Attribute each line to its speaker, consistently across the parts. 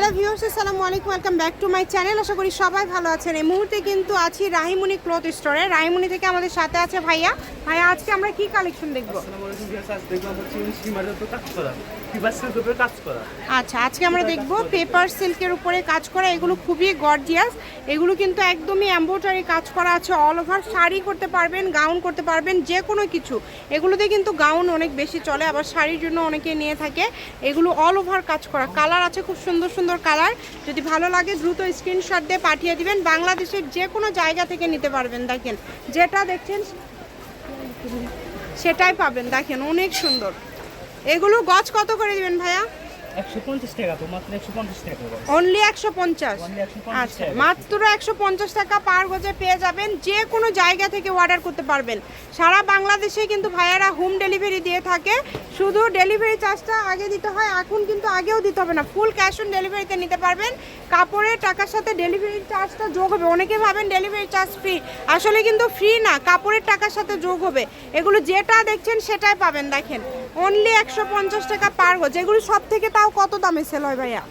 Speaker 1: Hello viewers আসসালামু আলাইকুম welcome back to my channel. আশা করি সবাই ভালো আছেন। এই মুহূর্তে কিন্তু আছি রাহিমুনি ক্লথ স্টোরে। রাহিমুনি থেকে আমাদের সাথে আছে ভাইয়া। ভাইয়া আজকে আমরা কি কালেকশন দেখব? আচ্ছা আজকে আমরা দেখব পেপার সিল্কের উপরে কাজ করা। এগুলো খুবই গর্জিয়াস এগুলো কিন্তু একদমই এম্ব্রয়ডারি কাজ করা আছে অল ওভার শাড়ি করতে পারবেন গাউন করতে পারবেন যে কোনো কিছু। এগুলোতে কিন্তু গাউন অনেক বেশি চলে আবার শাড়ির জন্য অনেকে নিয়ে থাকে। এগুলো অল ওভার কাজ করা। কালার আছে খুব সুন্দর সুন্দর কালার। যদি ভালো লাগে, দ্রুত স্ক্রিনশট দিয়ে পাঠিয়ে দিবেন। বাংলাদেশের যে কোনো জায়গা থেকে নিতে পারবেন। দেখেন, যেটা দেখছেন, সেটাই পাবেন। দেখেন, অনেক সুন্দর। এগুলো গছ কত করে দিবেন ভাইয়া? অনলি একশো পঞ্চাশ আচ্ছা মাত্র একশো পঞ্চাশ টাকা পার গজে পেয়ে যাবেন যে কোনো জায়গা থেকে অর্ডার করতে পারবেন। সারা বাংলাদেশে কিন্তু ভাইয়ারা হোম ডেলিভারি দিয়ে থাকে। শুধু ডেলিভারি চার্জটা আগে দিতে হয় এখন কিন্তু আগেও দিতে হবে না। ফুল ক্যাশ অন ডেলিভারিতে নিতে পারবেন। কাপড়ের টাকার সাথে ডেলিভারি চার্জটা যোগ হবে। অনেকে ভাবেন ডেলিভারি চার্জ ফ্রি আসলে কিন্তু ফ্রি না কাপড়ের টাকার সাথে যোগ হবে। এগুলো যেটা দেখছেন সেটাই পাবেন দেখেন। অনলি একশো পঞ্চাশ টাকা পার গজ এগুলো সব থেকে তাও কত দামে সেল হয় ভাইয়া?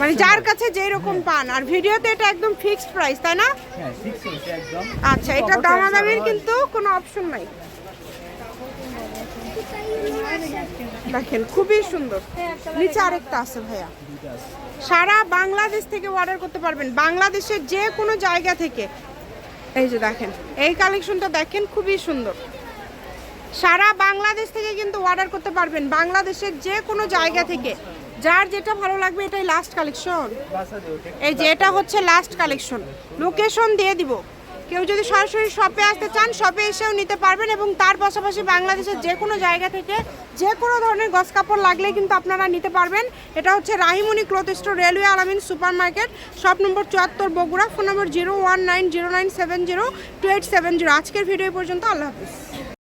Speaker 1: মানে যার কাছে যেই রকম পান। আর ভিডিওতে এটা একদম ফিক্সড প্রাইস তাই না?
Speaker 2: হ্যাঁ
Speaker 1: আচ্ছা এটা দামাদামির কিন্তু কোনো অপশন নাই। দেখেন খুবই সুন্দর। নিচে আরেকটা আছে ভাইয়া। সারা বাংলাদেশ থেকে অর্ডার করতে পারবেন। বাংলাদেশের যে কোনো জায়গা থেকে। এই যে দেখেন এই কালেকশনটা দেখেন খুবই সুন্দর। সারা বাংলাদেশ থেকে কিন্তু অর্ডার করতে পারবেন বাংলাদেশের যে কোনো জায়গা থেকে। যার যেটা ভালো লাগবে এটাই লাস্ট কালেকশন এই যে এটা হচ্ছে লাস্ট কালেকশন লোকেশন দিয়ে দিব। কেউ যদি সরাসরি শপে আসতে চান শপে এসেও নিতে পারবেন এবং তার পাশাপাশি বাংলাদেশের যে কোনো জায়গা থেকে যে কোনো ধরনের গস কাপড় লাগলে কিন্তু আপনারা নিতে পারবেন। এটা হচ্ছে Rahimoni cloth store, railway Alamin super market shop number চুয়াত্তর Bogura phone number zero one nine zero nine seven zero two eight seven zero আজকের ভিডিও পর্যন্ত, আল্লাহ হাফিজ।